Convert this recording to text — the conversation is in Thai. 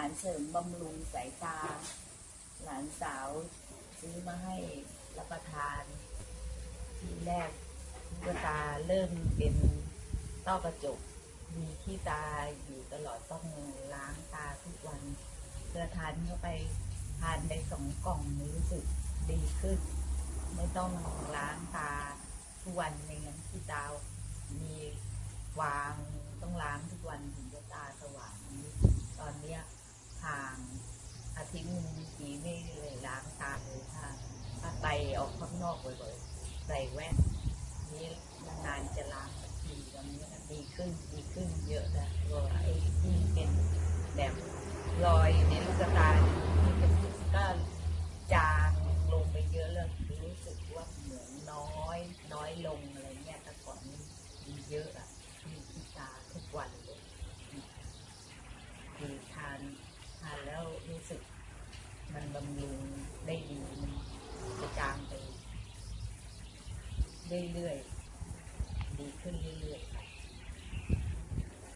ารเสริมบำรุงสายตา หลานสาวซื้อมาให้รับประทาน ทีแรกลูกตาเริ่มเป็นต้อกระจก มีขี้ตาอยู่ตลอดต้องล้างตาทุกวันเพื่อทานเข้าไปทานไปสองกล่องรู้สึกดีขึ้น ไม่ต้องล้างตาทุกวันในงั้นขี้ตามีวางต้องล้างทุกวันถึงจะตาสว่างตอนเนี้ยห่างอา ทิตย์หนึ่งทีไม่เลยล้างตาเลยค่ะถ้าไปออกข้างนอกบ่อยๆใส่แว่นนี่นานๆจะล้างสักทีตอนนี้ดีขึ้นดีขึ้นเยอะนะตัวไอ้ที่เป็นแบบรอยในลูกตาที่เป็นก็จางลงไปเยอะเลยรู้สึกว่าเหมือนน้อย น้อยลงอะไรเงี้ยแต่ก่อนนี้มีเยอะอะมีที่ตาทุกวันเลยคือทานทานแล้วรู้สึก มันบำรุงได้ดีมันจะจางไปเรื่อยๆดีขึ้นเรื่อย